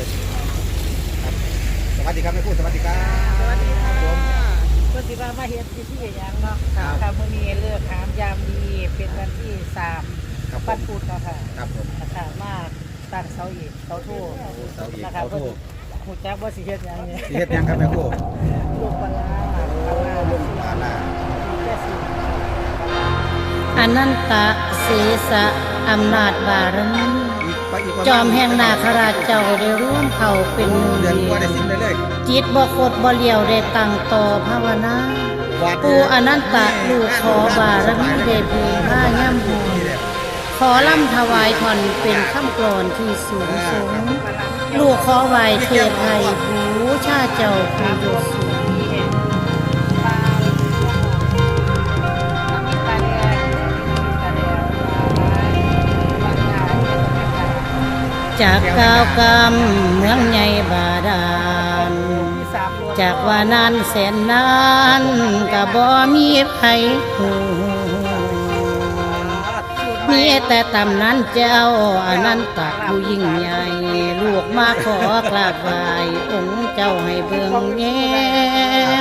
เลยครับสวัสดีครับแม่พูดสวัสดีครับสวัสดีค่ะผมเพื่อนสิว่ามาเฮ็ดพิธีหยังเนาะครับ ค่ะมื้อนี้เลิกหามยามดีเป็นวันที่สามครับผวันมพุธเนาะค่ะครับผมนะคะมาตั้งเสาอีกเสาโทเสาอีกนะคะเสาโทเพิ่นฮู้จักว่าสิเฮ็ดหยังเนี่ยสิเฮ็ดหยังครับแม่พูดลูกปลาร้าปลาร้าลุงปลาล่าแค่สิอนันตะเสสะอำนาจบารมี อีกไปอีกประาณจอมแห่งนาคราชเจ้าได้ร่วมเข้าเป็นหนึ่งเดือนเดีกว่าได้ยวสิ้นเลยเลยจิตบ่คดบ่เลียวได้ตั้งต่อภาวนาวัดปู่อนันตะลูกขอบารมีได้เพลงห้าย่ำบูนี่แหละขอล่ำถวายทอนเป็นคำกลอนที่สูงสูงลูกขอไหวเทพไทยบูชาเจ้าผู้ยศสู จากก้าวกำเมืองใหญ่บาดาลจากว่านานแสนนานก็บ่มีไผหูมีแต่ตำนั้นเจ้าอนันตะผู้ยิ่งใหญ่ ลูกมาขอกราบไหว้องค์เจ้าให้เบิ่งแย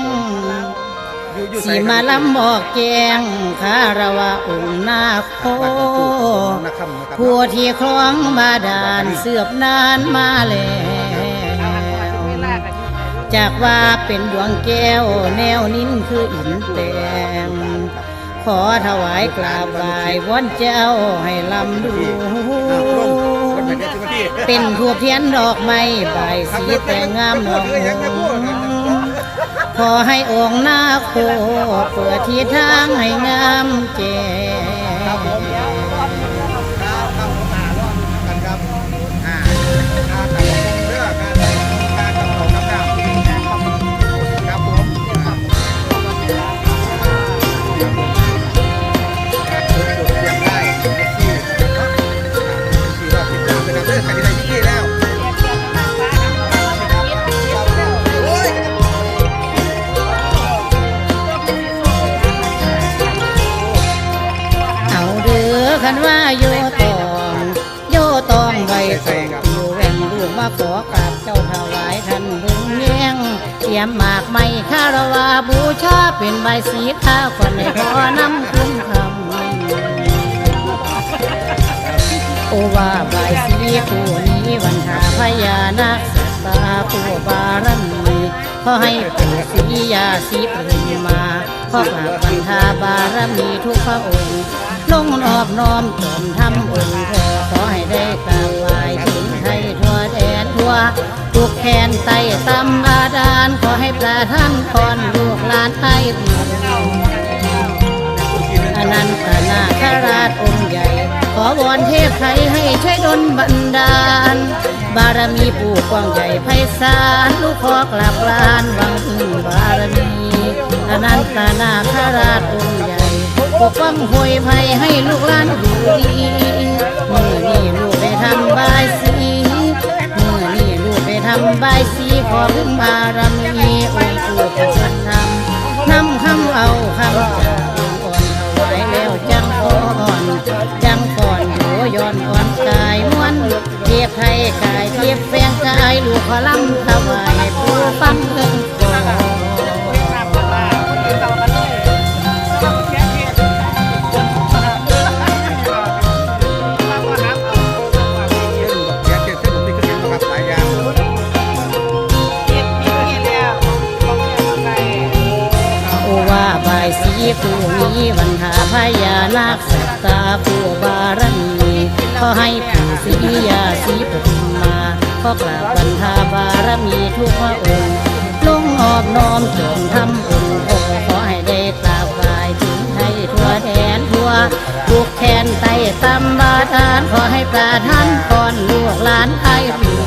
งอยู่อยู่ สีมาลำบอกแจงคารวะองค์นาโคนักคำนะครับผู้ที่ครองบาดาลเสือบนานมาแล้วจากว่าเป็นดวงแก้วแนวนิ้นคืออินแตงขอถวายกราบไหว้วอนเจ้าให้ลำดูอ้าวลงวันไหนเนี่ยสิวันที่เป็นทั่วเพียนดอกไม้ใบายสีแต่งามหลง ขอให้องค์นาโคเปิดที่ทางให้งามแจ้ คันว่าโยตองโยตองใบตองอยู่แว่งลูกมาขอกราบเจ้าถวายท่านเบิ่งแยงเตรียมหมากไม้คารวาบูชาเป็นใบสีข้าวคนในขอนำคุณคำโอว่าใบสีผู้นี้วันทาพญานาคตาผู้บารมีขอให้ปู่ศรียาสีปริมา อกราบบรรทาบารมีทุกพระองค์ลงนอบน้อมจอมทำองค์พอขอให้ได้กราบไหว้ถึงไทยทั่วแดนทั่วทุกแขนไต่ตำบาดาลขอให้ประท่านพรลูกหลานไทยอนันตนาคราชองค์ใหญ่ขอวอนเทพไทยให้ช่วยดลบันดาล บารมีปู่กว้างใหญ่ไพศาลลูกขอกราบลานวังพึ่งบารมี อนันตนาคาราชองค์ใหญ่ปกป้องหวยภัยให้ลูกหลานอยู่ดีมือนี่ลูกไปทำบายสีมือนี่ลูกไปทำบายสีขอพึ่งบารมีองค์ปู่ประสันธรรมนำคำเอาคำจากองค์อ่อนถวายแล้วจังก่อนจังก่อนโยย้อนอ่อนกายม้วนเทียบไทยกายเทียบแฝงกายลูกขอลำถวายผู้ฟังเพิ่งก่อน ให้ผู้ศรียาสีปฐุมมาขอกราบบรรทาบารมีทุกพระองค์ลงออบน้อมจงทำองค์โอขอให้ได้กราบไหว้ถึงไทยทั่วแดนทั่วทุกแขนไตตำบาดาลขอให้ประทานพรลูกหลานไทยผู้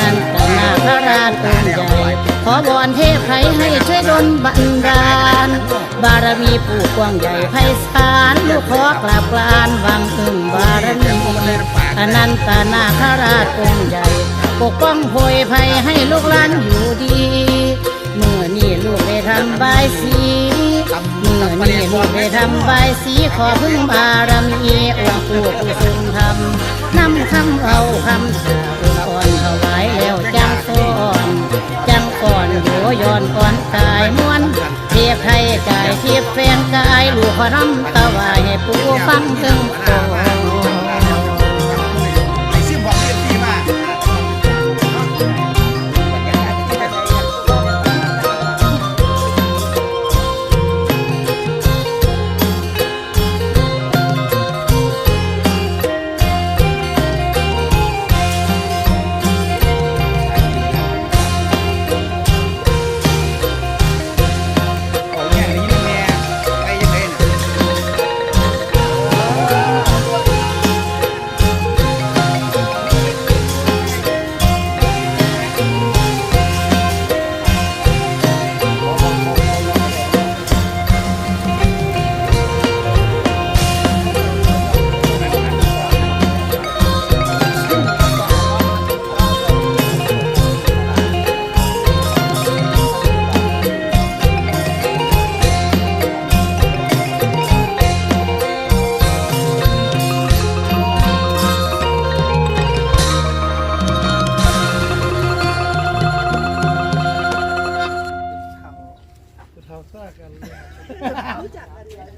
นันตนาคราชองค์ใหญ่ ขอบอนเทพไพให้ช่วยดลบันดาล บารมีปู่กว้างใหญ่ไพศาลลูกขอกราบกลานวังพึ่งบารมีอนันตนาคราชองค์ใหญ่ ปกป้องโพยภัยให้ลูกหลานอยู่ดี เมื่อนี้ลูกได้ทำบายสี มื่อนี่ลูกได้ทำใบายสีขอพึ่งบารมีองค์ปู่ผู้ทรงธรรมนำคำเอาคำสาอุก่อนถวายแล้วจังฟ้อนจังก่อนโหย้อนก่อนกายม้วนเทียบให้กายเทียบแฟนกายลูกขอรำตะวายให้ปู่ฟังถึงโต เท่าซ่ากันเลย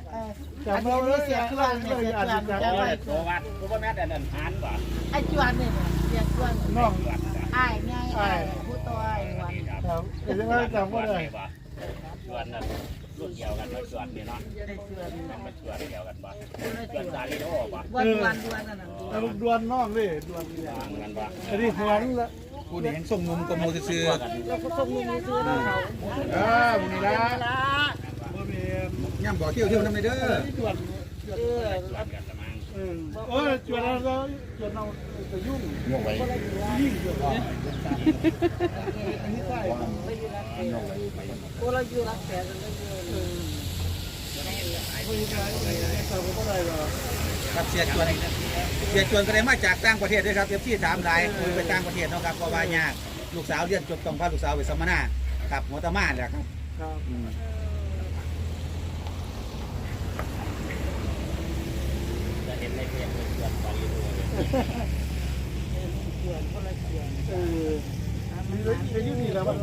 จับเราเลยเสียเครื่องเลยอ่านจับตัววัดตัวแม่แต่นั่นหานว่ะไอ้จวนนี่เรียกจวนน้องอ้ายไงอ้ายผู้ตัวไอ้วันครับแต่ยังไงจับว่าได้ชวนนั่นรุ่นเดียวกันมาชวนนี่เนาะได้จวนมันมาชวนเดียวกันบ่ชวนซาลิโอบ่วันวันวันนั่นน่ะแต่ลูกดวนน้องเลยดวนวางกันบ่อันนี้หวนละ กูนี่ยังส่งนมกับโมซื่อเราก็ส่งมือซื้อเราเขาๆเออมึงนี่ละบ่มีย่ำบ่อเที่ยวเที่ยวน้ำในเด้อดวนเออชวนกันละมั้งเออโอ้ยจวนเราจวนเราจะยุ่งงงไว้ยิ่งจวนอันนี้ใช่พวกเราอยู่รักแสนกันเลยเออไม่ใช่แต่ผมก็ได้หรอก ครับเสียจวนเสียจวนก็ได้มาจากต่างประเทศด้วยครับเอฟซีถามหลายคุยไปต่างประเทศเนาะครับเพราะว่ายากลูกสาวเรียนจบต้องพาลูกสาวไปสัมมนาครับหัวตะมาแหละครับครับอืมจะเห็นในเพจชวนซาลิโอเลยเออมีเลยอายุนี่แล้วมัน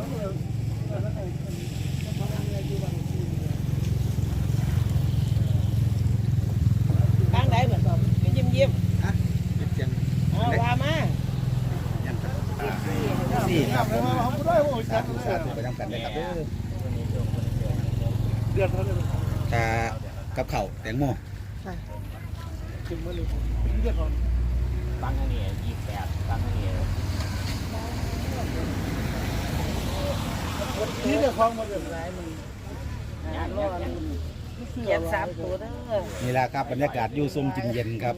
ทางไหนเหมือนแบบยิ้มยิ้ม ฮะเสียง เอาว่ามา ยังครับสี่ครับผม เขาไม่ได้โอ้ย สาธุสาธุไปทำกันเลยครับเด้อ เดือดเท่าไหร่ กากับเข่าวแตงโมถึงมาเลยเดือดร้อนตั้งอันนี้ยี่แปดตั้งอันนี้ที่เดือดคลองมาเดือดไรมึงยันยันเขียนสามตัวเด้อนี่แหละครับบรรยากาศอยู่ซุ่มกินเย็นครับ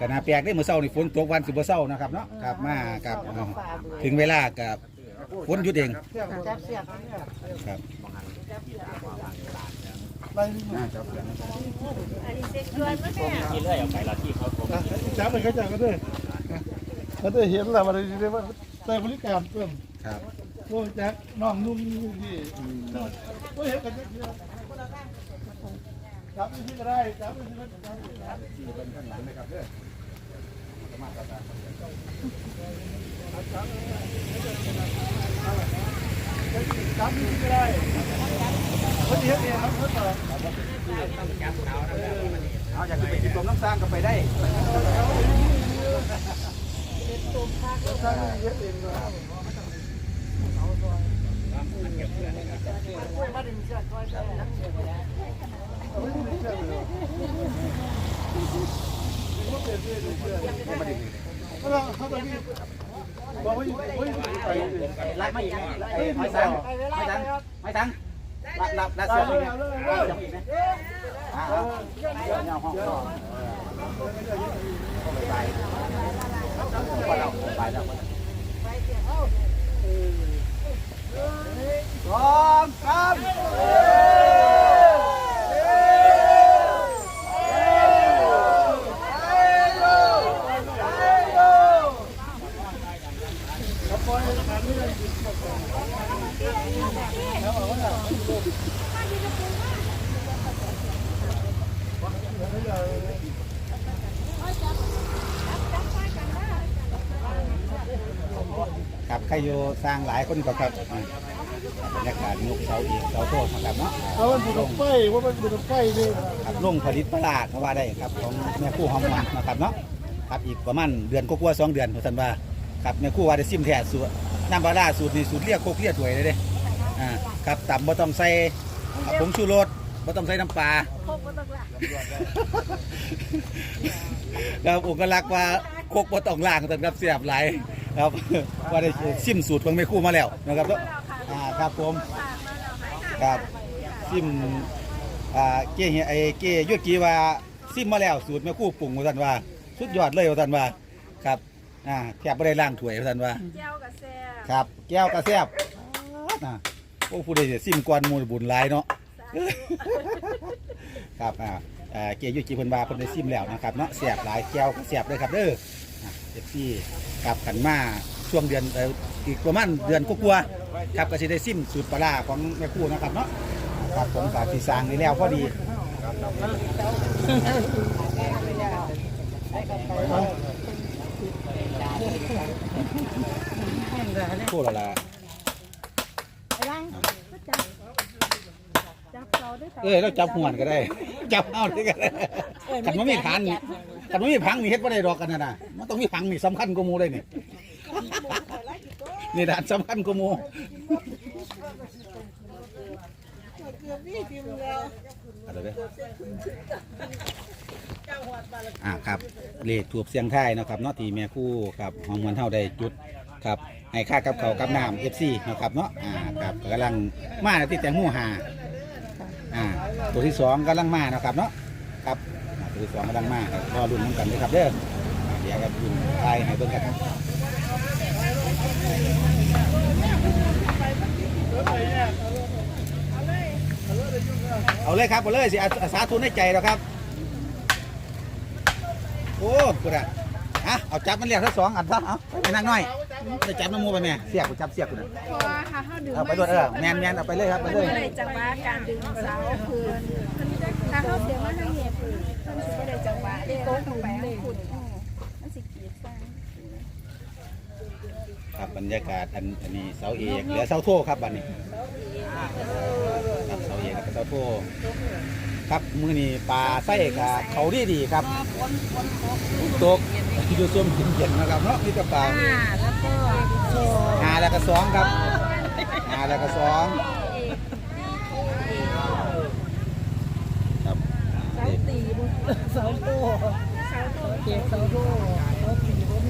กนาแปลกได้เมื่อเช้านี่ฝนตกวันสิบ่เช้านะครับเนาะครับมาครับเอาถึงเวลากับฝนหยุดเองจับเสียบครับ ไปที่เลื่อยออกไปละที่เขาโทรจับไปเขาจับกันด้วยเขาได้เห็นแล้วมันได้ว่าใส่บริการเพิ่มครับโอ้แจ็คน้องนุ่มที่โอ้เห็นกันจับที่ก็ได้จับที่ก็ได้จับที่ก็ได้เขาเห็นเองครับเขาต่อ เอาอยากจะไปกินต้มน้ำสร้างก็ไปได้สร้างเห็นเองเลยเขาเขาตอนนี้บอกว่าเฮ้ยไปไล่มาอีกไม่ตังไม่ตัง ไม่ตังรับนับรับเสียงอีกนะจับอีกนะอ่าเอาห้องก็ไปไปเราไปแล้วพร้อมครับ ครับใครอยู่สร้างหลายคนก็ครับอ่าบรรยากาศยกเสาอีกเสาโตนะครับเนาะเอามันเป็นดอกไฟว่ามันเป็นดอกไฟเนี่ยครับลงผลิตปลาเขาว่าได้ครับของแม่คู่หอมมันนะครับเนาะครับอีกประมาณเดือนกว่าๆสองเดือนท่านว่าครับแม่คู่ว่าได้ซิมแท้สูตรน้ำปลาร้าสูตรนี่สูตรเรียกโคกเรียกถวยเลยเด้อ่าครับต่ำบ่ต้องใส่อ่าผงชูรส บ่ต้องใส่น้ำปลาครับองค์ลักษณ์ว่าโคกบ่ต้องล้างท่านครับเสียบหลายครับว่าได้ซิมสูตรของแม่คู่มาแล้วนะครับเนาะอ่าครับผมครับซิมอ่าเก้เฮียไอ้เก้ยุกีว่าซิมมาแล้วสูตรแม่คู่ปรุงว่าท่านว่า สุดยอดเลยว่าท่านว่าครับอ่าแทบไม่ได้ล้างถ้วยว่าท่านว่า เจ้ากับแซ่ครับ แก้วกระแซบอ่าโอ้ผู้ใดจะซิมก่อนหมูลบุญหลายเนาะ ครับอ่าอ่าเก้ยุกีเพิ่นว่าเพิ่นได้ซิมแล้วนะครับเนาะแซ่บหลายแก้วก็แซ่บเลยครับเด้อเอฟซีครับกันมาช่วงเดือนเอ่ออีกประมาณเดือนกว่าๆครับก็สิได้ซิมสูตรปลาร้าของแม่คู่นะครับเนาะครับผมก็สิสร้างนี่แล้วพอดีพูดและละ จับ เราด้วยเอ้ยเราจับหวนก็ได้ จับเอาได้ก็ได้กันมันมีพันกันมันมีพังนี่เฮ็ดบ่ได้ดอกกันนะนะมันต้องมีพังนี่สำคัญกว่าหมูเลยนี่นี่ด้านสำคัญกว่าหมูเอาเด้ออ่าครับเลขถูกเสียงไทายเนาะครับเนาะที่แม่คู่กับหอมมวนเท่าได้จุดครับให้ค่ากับเขาวกับน้ำเอฟซีนาะครับเนาะอ่าครับกำลังมาที่แต่งหูหาอ่า ตัวที่สองกำลังมาเนาะครับเนาะครับตัวที่สองกำลังมาครับรอรุ่นน้ำกันเลยครับเด้อเดี๋ยวครับรุ่นทายให้เบิ่งกันครับเอาเลยครับเอาเลยสิอาอาสาทุนให้ใจแล้วครับโอ้กูอะอะเอาจับมันเรียกทั้งสองอันซะเอาไปนั่งหน่อย ไปจับน้ำมูไปแม่เสียบกูจับเสียบกูนะพอค่ะเขาดึงเอาไปด้วยเออแมนแมนเอาไปเลยครับไปเลยไม่ได้จังหวะการดึงเสาคืนถ้าเขาเสียว่าทางเหตุคือมันสิบ่ได้จังหวะเด้โต๊ะลงไปให้คุณมันสิกีดฟังครับบรรยากาศอันอันนี้เสาเอกเหลือเสาโทครับบัดนี้ครับเสาเอกแล้วก็เสาโทครับมือนี้ปลาไส้กับเขาดีดีๆครับตก อยู่ซุ่มเย็นๆนะครับเนาะนี่ก็ปลาอ่าแล้วก็โชว์หาแล้วก็สองครับหาแล้วก็สองครับเสาตีบนเสาโตเสาโตเก็บเสาโตเสาตีบน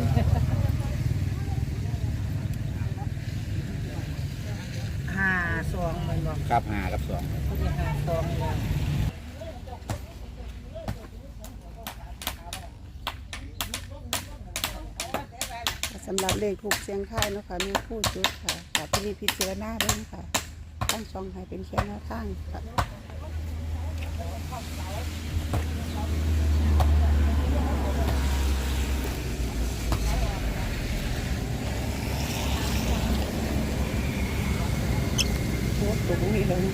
ห้าสองมันบอกครับหากับสองเขาจะห้าสองเลยำหรับเลขถูกเสียงค่ายเนาะคะมีผู้จุดค่ะกับที่นี่พิจารณาเรื่นค่ะตั้งช่องให้เป็นแค่หน้าทั้งค่ะ โอ้ตรงนี้เลย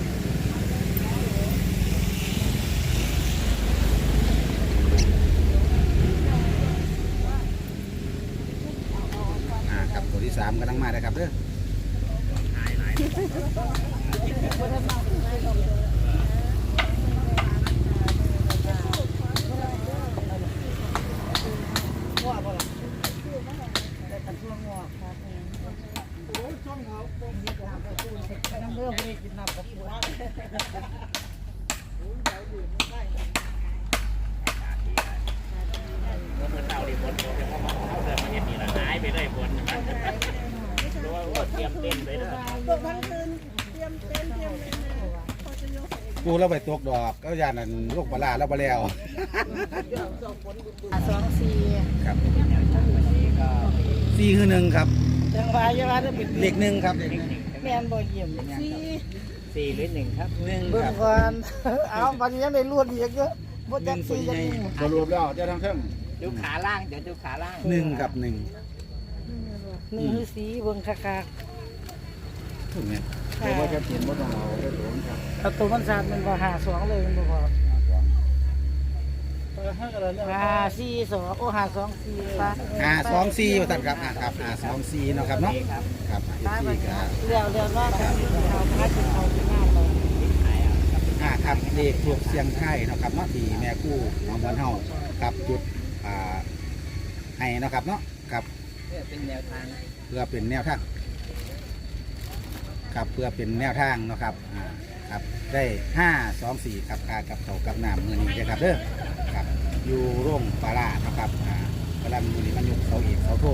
อ่าำกำลังมาเลยครับเด้อ เมื่อเช้าดิบนเดี๋ยวเขาเขาเดินมาเห็นนี่ละหายไปเลยบนรู้ว่าเตรียมเต้นไปเด้อ กูเราไปตกดอกก็ยานนั่นลูกปลาร้าแล้วปลาแล้วสองสี่ครับสี่คือหนึ่งครับจังหวะยังว่าจะเป็นเลขหนึ่งครับเลขหนึ่งแม่นบ่เยี่ยมสี่สี่หรือหนึ่งครับหนึ่งเบิ่คงรับก่อนเอาปันยังได้รวดอีกเยอะบ่จักสี่จักหนึ่งสรุปแล้วเจะทั้งเครื่องดูขาล่างเดี๋ยวดูขาล่างหนึ่งกับหนึ่งหนึ่งคือสีเบิ่งคัก ถูกไหมๆแต่ว่าจะเห็นว่าต้องเอาได้หลวงครับเอาตัวมันสาดมันบ่หาสองเลยมันบ่พอห้าอะไรเนี่ยห้าสี่สองโอ้ห้าสองสี่ปะหาสองซีว่าท่านครับอ่าครับหาสองซีเนาะครับเนาะครับเอฟซีครับเรียวเรียวว่าเขาพัดเขาที่หน้าเราอ่าครับเลขทูบเสียงไทายเนาะครับเนาะที่แม่กู้ของวันเฮาครับจุดอ่าให้เนาะครับเนาะครับเพื่อเป็นแนวทางเพื่อเป็นแนวทาง ครับเพื่อเป็นแนวทางเนาะครับอ่าครับได้ห้าสองสี่ครับค่ากับเขากับน้ำมือนี้เด้อครับเด้อครับอยู่โรงปลารานะครับอ่ากำลังมือนี้มันยุกเสาเอกเสาโท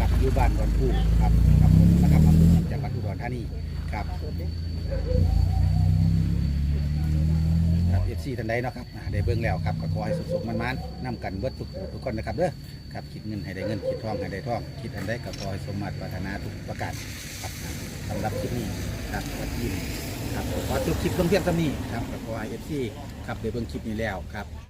กับอยู่บ้านดอนผู้ครับครับผมนะครับอำเภอเมืองจังหวัดอุดรธานีครับครับเอฟซีท่านใดเนาะครับอ่าได้เบิ่งแล้วครับก็ขอให้สุขๆมันๆนำกันเบิดทุกผู้ทุกคนนะครับเด้อครับคิดเงินให้ได้เงินคิดทองให้ได้ทองคิดอันใดก็ขอให้สมมาตรปรารถนาทุกประการครับ สำหรับคลิปนี้ครับขอทีมครับขอจบคลิปลงเพียงเท่านี้ครับก็ขอให้เอฟซีครับเด้เบิ่งคลิปนี้แล้วครับ